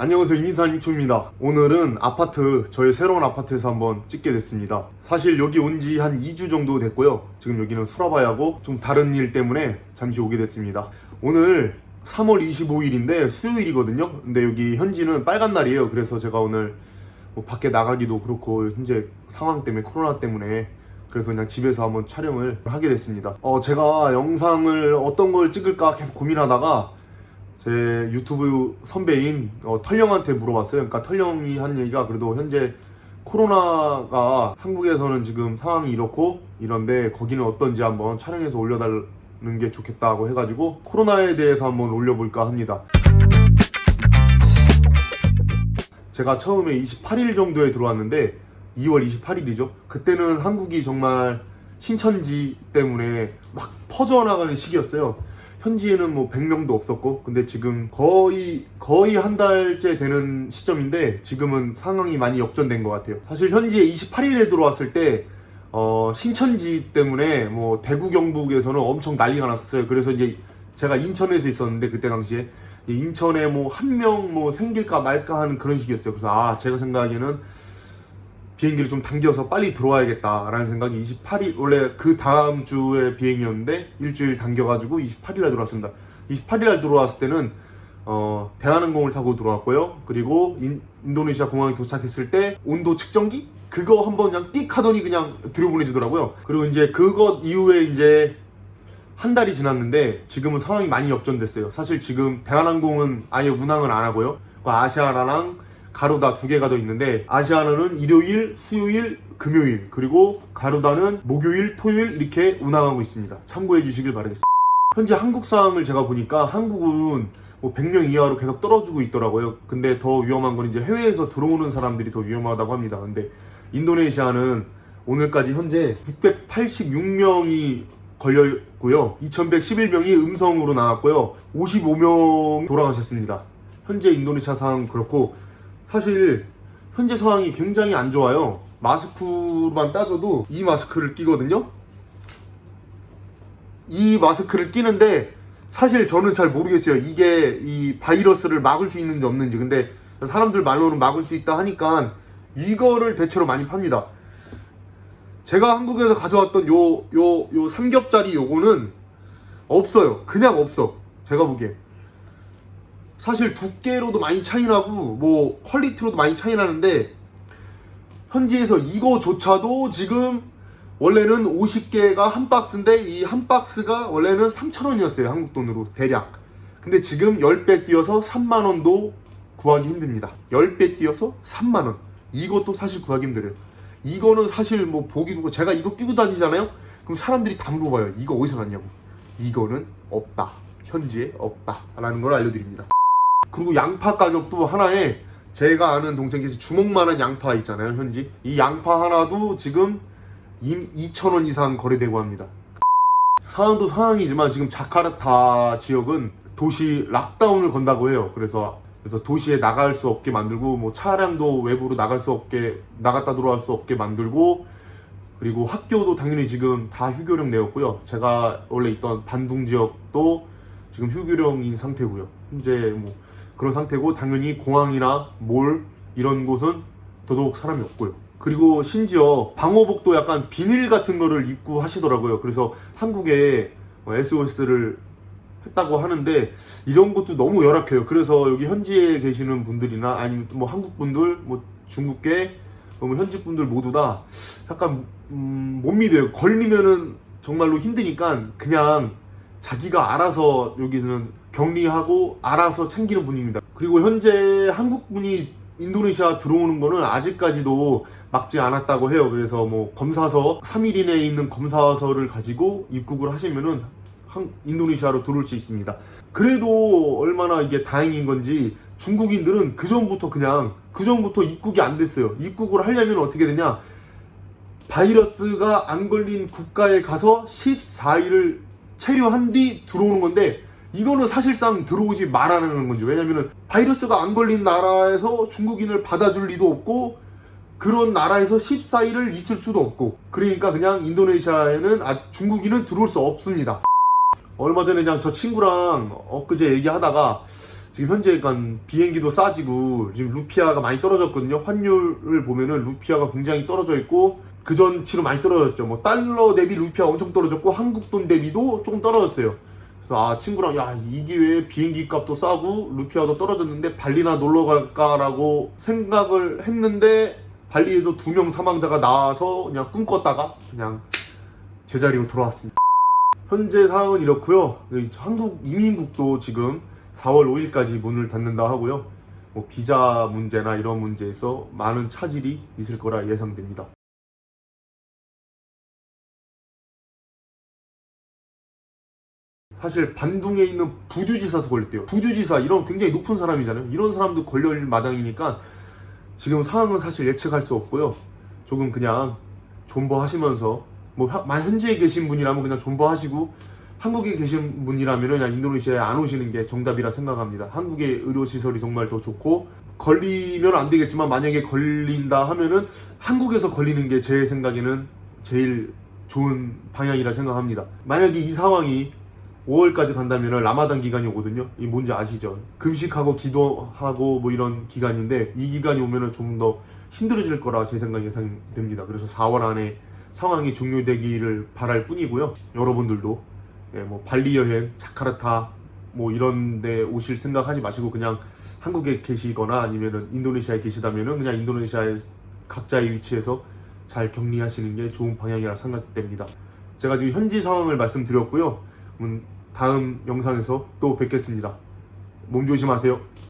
안녕하세요 인인산 인초입니다. 오늘은 아파트 저희 새로운 아파트에서 한번 찍게 됐습니다. 사실 여기 온 지 한 2주 정도 됐고요. 지금 여기는 수라바야고 좀 다른 일 때문에 잠시 오게 됐습니다. 오늘 3월 25일인데 수요일이거든요. 근데 여기 현지는 빨간 날이에요. 그래서 제가 오늘 뭐 밖에 나가기도 그렇고 현재 상황 때문에 코로나 때문에 그래서 그냥 집에서 한번 촬영을 하게 됐습니다. 어 제가 영상을 어떤 걸 찍을까 계속 고민하다가 제 유튜브 선배인 어, 털령한테 물어봤어요. 그러니까 털령이 한 얘기가 그래도 현재 코로나가 한국에서는 지금 상황이 이렇고 이런데 거기는 어떤지 한번 촬영해서 올려달라는 게 좋겠다고 해가지고 코로나에 대해서 한번 올려볼까 합니다. 제가 처음에 28일 정도에 들어왔는데 2월 28일이죠. 그때는 한국이 정말 신천지 때문에 막 퍼져나가는 시기였어요. 현지에는 뭐 100명도 없었고 근데 지금 거의 거의 한 달째 되는 시점인데 지금은 상황이 많이 역전된 것 같아요. 사실 현지에 28일에 들어왔을 때 어, 신천지 때문에 뭐 대구 경북에서는 엄청 난리가 났었어요. 그래서 이제 제가 인천에서 있었는데 그때 당시에 인천에 뭐 한 명뭐 생길까 말까 하는 그런 시기였어요. 그래서 아 제가 생각하기에는 비행기를 좀 당겨서 빨리 들어와야겠다라는 생각이 28일 원래 그 다음 주에 비행이었는데 일주일 당겨가지고 28일날 들어왔습니다. 28일날 들어왔을 때는 어, 대한항공을 타고 들어왔고요. 그리고 인, 인도네시아 공항에 도착했을 때 온도 측정기 그거 한번 그냥 띡 하더니 그냥 들여보내주더라고요. 그리고 이제 그것 이후에 이제 한 달이 지났는데 지금은 상황이 많이 역전됐어요. 사실 지금 대한항공은 아예 운항을 안 하고요. 그 아시아나랑 가루다 두 개가 더 있는데 아시아나는 일요일, 수요일, 금요일 그리고 가루다는 목요일, 토요일 이렇게 운항하고 있습니다. 참고해 주시길 바라겠습니다. 현재 한국 상황을 제가 보니까 한국은 뭐 100명 이하로 계속 떨어지고 있더라고요. 근데 더 위험한 건 이제 해외에서 들어오는 사람들이 더 위험하다고 합니다. 근데 인도네시아는 오늘까지 현재 686명이 걸렸고요. 2111명이 음성으로 나왔고요. 55명 돌아가셨습니다. 현재 인도네시아 상황 그렇고 사실 현재 상황이 굉장히 안 좋아요. 마스크만 따져도 이 마스크를 끼거든요. 이 마스크를 끼는데 사실 저는 잘 모르겠어요. 이게 이 바이러스를 막을 수 있는지 없는지. 근데 사람들 말로는 막을 수 있다 하니까 이거를 대체로 많이 팝니다. 제가 한국에서 가져왔던 요, 요, 요 삼겹살이 요거는 없어요. 그냥 없어. 제가 보기에. 사실 두께로도 많이 차이 나고 뭐 퀄리티로도 많이 차이 나는데 현지에서 이거조차도 지금 원래는 50개가 한 박스인데 이 한 박스가 원래는 3,000원이었어요. 한국 돈으로 대략. 근데 지금 10배 뛰어서 3만 원도 구하기 힘듭니다. 10배 뛰어서 3만 원. 이것도 사실 구하기 힘들어요. 이거는 사실 뭐 보기도 뭐 제가 이거 끼고 다니잖아요. 그럼 사람들이 다 물어봐요. 이거 어디서 났냐고. 이거는 없다. 현지에 없다라는 걸 알려드립니다. 그리고 양파 가격도 하나에 제가 아는 동생께서 주먹만한 양파 있잖아요 현지. 이 양파 하나도 지금 2,000원 이상 거래되고 합니다. 상황도 상황이지만 지금 자카르타 지역은 도시 락다운을 건다고 해요. 그래서 그래서 도시에 나갈 수 없게 만들고 뭐 차량도 외부로 나갈 수 없게 나갔다 들어갈 수 없게 만들고 그리고 학교도 당연히 지금 다 휴교령 내었고요. 제가 원래 있던 반둥 지역도 지금 휴교령인 상태고요. 현재 뭐 그런 상태고 당연히 공항이나 몰 이런 곳은 더더욱 사람이 없고요. 그리고 심지어 방호복도 약간 비닐 같은 거를 입고 하시더라고요. 그래서 한국에 SOS를 했다고 하는데 이런 것도 너무 열악해요. 그래서 여기 현지에 계시는 분들이나 아니면 뭐 한국 분들, 뭐 중국계, 뭐 현지 분들 모두 다 약간 음, 못 믿어요. 걸리면은 정말로 힘드니까 그냥 자기가 알아서 여기서는 격리하고 알아서 챙기는 분입니다. 그리고 현재 한국 분이 인도네시아 들어오는 거는 아직까지도 막지 않았다고 해요. 그래서 뭐 검사서 3일 이내에 있는 검사서를 가지고 입국을 하시면은 한- 인도네시아로 들어올 수 있습니다. 그래도 얼마나 이게 다행인 건지 중국인들은 그 전부터 그냥 그 전부터 입국이 안 됐어요. 입국을 하려면 어떻게 되냐? 바이러스가 안 걸린 국가에 가서 14일을 체류한 뒤 들어오는 건데 이거는 사실상 들어오지 말라는 건지 왜냐면은 바이러스가 안 걸린 나라에서 중국인을 받아줄 리도 없고 그런 나라에서 14일을 있을 수도 없고 그러니까 그냥 인도네시아에는 아, 중국인은 들어올 수 없습니다 얼마 전에 그냥 저 친구랑 엊그제 얘기하다가 지금 현재 간 비행기도 싸지고 지금 루피아가 많이 떨어졌거든요. 환율을 보면은 루피아가 굉장히 떨어져 있고 그 전치로 많이 떨어졌죠. 뭐 달러 대비 루피아 엄청 떨어졌고 한국 돈 대비도 조금 떨어졌어요. 그래서 아 친구랑 야 이 기회에 비행기 값도 싸고 루피아도 떨어졌는데 발리나 놀러 갈까라고 생각을 했는데 발리에도 두 명 사망자가 나와서 그냥 꿈꿨다가 그냥 제자리로 돌아왔습니다. 현재 상황은 이렇고요. 네, 한국 이민국도 지금 4월 5일까지 문을 닫는다 하고요. 뭐 비자 문제나 이런 문제에서 많은 차질이 있을 거라 예상됩니다. 사실 반둥에 있는 부주지사서 걸렸대요. 부주지사 이런 굉장히 높은 사람이잖아요. 이런 사람도 걸릴 마당이니까 지금 상황은 사실 예측할 수 없고요. 조금 그냥 존버하시면서 뭐 현지에 계신 분이라면 그냥 존버하시고 한국에 계신 분이라면 그냥 인도네시아에 안 오시는 게 정답이라 생각합니다. 한국의 의료 시설이 정말 더 좋고 걸리면 안 되겠지만 만약에 걸린다 하면은 한국에서 걸리는 게 제 생각에는 제일 좋은 방향이라 생각합니다. 만약에 이 상황이 5월까지 간다면 라마단 기간이 오거든요. 이 뭔지 아시죠? 금식하고 기도하고 뭐 이런 기간인데 이 기간이 오면은 좀 더 힘들어질 거라 제 생각이 예상됩니다. 그래서 4월 안에 상황이 종료되기를 바랄 뿐이고요. 여러분들도 예, 뭐 발리 여행, 자카르타 뭐 이런 데 오실 생각하지 마시고 그냥 한국에 계시거나 아니면은 인도네시아에 계시다면은 그냥 인도네시아의 각자의 위치에서 잘 격리하시는 게 좋은 방향이라 생각됩니다. 제가 지금 현지 상황을 말씀드렸고요. 음, 다음 영상에서 또 뵙겠습니다. 몸 조심하세요.